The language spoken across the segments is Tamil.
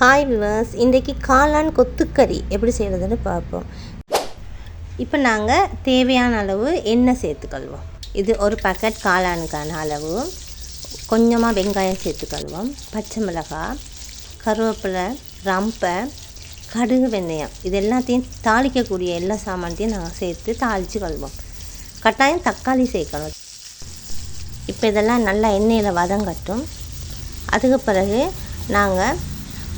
ஹாய் விவர்ஸ் இன்றைக்கி காளான் கொத்துக்கறி எப்படி செய்கிறதுன்னு பார்ப்போம். இப்போ நாங்கள் தேவையான அளவு எண்ணெய் சேர்த்துக்கொள்வோம். இது ஒரு பக்கெட் காளானுக்கான அளவு. கொஞ்சமாக வெங்காயம் சேர்த்துக்கொள்வோம். பச்சை மிளகாய் கருவேப்பிலை ரம்பை கடுகு வெந்தயம். இது எல்லாத்தையும் தாளிக்கக்கூடிய எல்லா சாமானத்தையும் நாங்கள் சேர்த்து தாளித்து கொள்வோம் கட்டாயம் தக்காளி சேர்க்கணும். இப்போ இதெல்லாம் நல்லா எண்ணெயில் வதங்கட்டும். அதுக்கு பிறகு நாங்கள்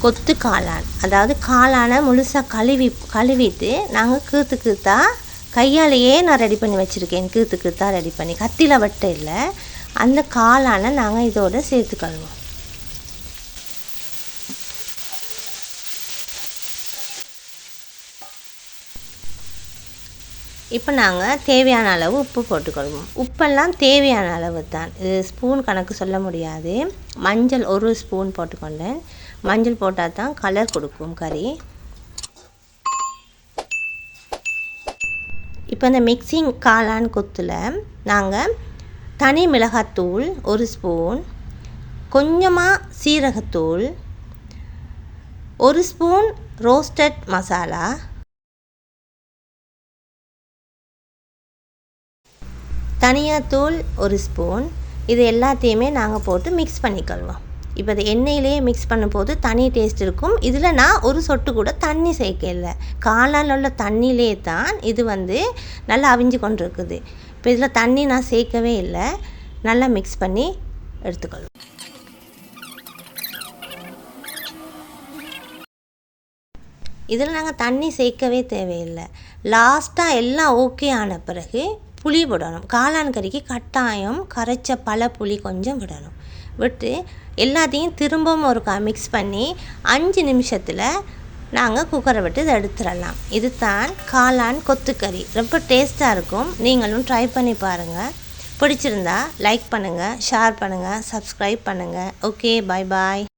கொத்து காளான். அதாவது காளானை முழுசாக கழுவி கழுவிட்டு நாங்கள் கீத்து கீத்தா கையாலேயே நான் ரெடி பண்ணி வச்சுருக்கேன். கீத்து கீத்தா ரெடி பண்ணி. கத்தியில் வட்ட இல்லை. அந்த காளானை நாங்கள் இதோடு சேர்த்துக்கழுவோம் இப்போ நாங்கள் தேவையான அளவு உப்பு போட்டுக்கொள்வோம் உப்பெல்லாம் தேவையான அளவு தான். இது ஸ்பூன் கணக்கு சொல்ல முடியாது. மஞ்சள் ஒரு ஸ்பூன் போட்டுக்கொண்டேன். மஞ்சள் போட்டால் தான் கலர் கொடுக்கும் கறி. இப்போ இந்த மிக்சிங் காளான் கொத்தில் நாங்கள் தனி மிளகாத்தூள் ஒரு ஸ்பூன் கொஞ்சமாக சீரகத்தூள் ஒரு ஸ்பூன் ரோஸ்டட் மசாலா தனியாத்தூள் ஒரு ஸ்பூன் இது எல்லாத்தையுமே நாங்கள் போட்டு மிக்ஸ் பண்ணிக்கொள்வோம். இப்போ அது எண்ணெயிலேயே மிக்ஸ் பண்ணும்போது தனி டேஸ்ட் இருக்கும். இதில் நான் ஒரு சொட்டு கூட தண்ணி சேர்க்கல. காளானில் உள்ள தண்ணியிலே தான் இது வந்து நல்லா அவிஞ்சு கொண்டு இருக்குது இப்போ இதில் தண்ணி நான் சேர்க்கவே இல்லை. நல்லா மிக்ஸ் பண்ணி எடுத்துக்கணும் இதில் நாங்கள் தண்ணி சேர்க்கவே தேவையில்லை. லாஸ்ட்டாக எல்லாம் ஓகே ஆன பிறகு புளி விடணும். காளான் கறிக்கு கட்டாயம் கரைச்ச பல புளி கொஞ்சம் விடணும். விட்டு எல்லாத்தையும் திரும்பவும் ஒரு மிக்ஸ் பண்ணி அஞ்சு நிமிஷத்தில் நாங்கள் குக்கரை விட்டு இதை எடுத்துடலாம். இது தான் காளான் கொத்துக்கறி. ரொம்ப டேஸ்ட்டாக இருக்கும். நீங்களும் ட்ரை பண்ணி பாருங்கள் பிடிச்சிருந்தா லைக் பண்ணுங்கள் ஷேர் பண்ணுங்கள் சப்ஸ்கிரைப் பண்ணுங்கள் ஓகே பாய் பாய்